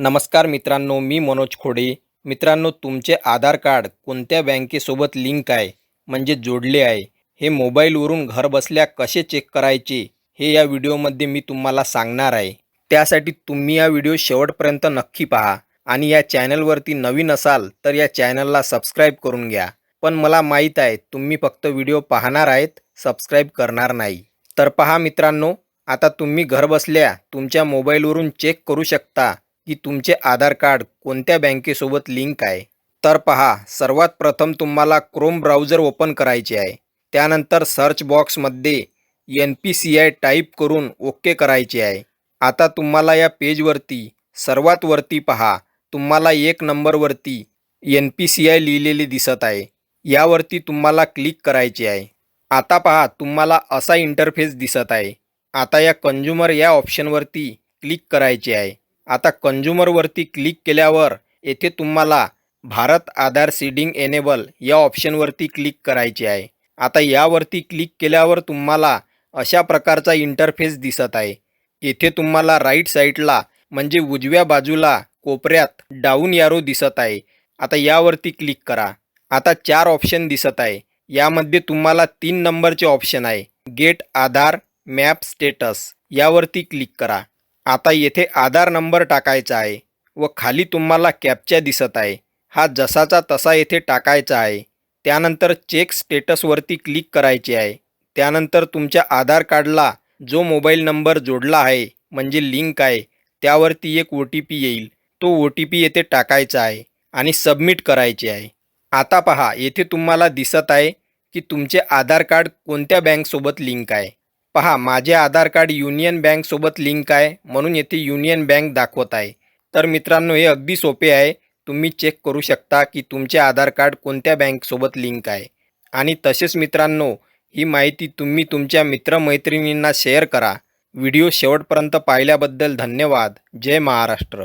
नमस्कार मित्रांनो मी मनोज खोडे. मित्रांनो तुमचे आधार कार्ड कोणत्या बँकेसोबत लिंक आहे? म्हणजे जोडले आहे. हे मोबाईलवरून घरबसल्या कसे चेक करायचे? हे या व्हिडिओमध्ये मी तुम्हाला सांगणार आहे. त्यासाठी तुम्ही या व्हिडिओ शेवटपर्यंत नक्की पहा आणि या चॅनलवरती नवीन असाल तर या चॅनलला सबस्क्राईब करून घ्या. पण मला माहीत आहे तुम्ही फक्त व्हिडिओ पाहणार आहेत सबस्क्राईब करणार नाही. तर पहा मित्रांनो आता तुम्ही घरबसल्या तुमच्या मोबाईलवरून चेक करू शकता. की तुमचे आधार कार्ड कोणत्या बँकेसोबत लिंक आहे? तर पहा सर्वात प्रथम तुम्हाला क्रोम ब्राउझर ओपन करायचे आहे. त्यानंतर सर्च बॉक्समध्ये N P C I type करून ओके करायचे आहे. आता तुम्हाला या पेजवरती सर्वात वरती पहा तुम्हाला एक नंबरवरती एन पी सी आय लिहिलेले दिसत आहे. यावरती तुम्हाला क्लिक करायचे आहे. आता पहा तुम्हाला असा इंटरफेस दिसत आहे. आता या कंझ्युमर या ऑप्शनवरती क्लिक करायचे आहे. आता कंझ्युमरवरती क्लिक केल्यावर येथे तुम्हाला भारत आधार सीडिंग एनेबल या ऑप्शनवरती क्लिक करायचे आहे. आता यावरती क्लिक केल्यावर तुम्हाला अशा प्रकारचा इंटरफेस दिसत आहे. येथे तुम्हाला राईट साईडला म्हणजे उजव्या बाजूला कोपऱ्यात डाऊन यारो दिसत आहे. आता यावरती क्लिक करा. आता चार ऑप्शन दिसत आहे. यामध्ये तुम्हाला तीन नंबरचे ऑप्शन आहे. गेट आधार मॅप स्टेटस यावरती क्लिक करा. आता येथे आधार नंबर टाकायचा आहे व खाली तुम्हाला कॅपच्या दिसत आहे. हा जसाचा तसा येथे टाकायचा आहे. त्यानंतर चेक स्टेटसवरती क्लिक करायचे आहे. त्यानंतर तुमच्या आधार कार्डला जो मोबाईल नंबर जोडला आहे म्हणजे लिंक आहे त्यावरती एक ओ टी पी येईल. तो ओ टी पी येथे टाकायचा आहे आणि सबमिट करायचे आहे. आता पहा येथे तुम्हाला दिसत आहे की तुमचे आधार कार्ड कोणत्या बँकसोबत लिंक आहे. पहा माझे आधार कार्ड युनियन बँकसोबत लिंक आहे म्हणून येथे युनियन बँक दाखवत आहे. तर मित्रांनो हे अगदी सोपे आहे. तुम्ही चेक करू शकता की तुमचे आधार कार्ड कोणत्या बँकसोबत लिंक आहे. आणि तसेच मित्रांनो ही माहिती तुम्ही तुमच्या मित्रमैत्रिणींना शेअर करा. व्हिडिओ शेवटपर्यंत पाहिल्याबद्दल धन्यवाद. जय महाराष्ट्र.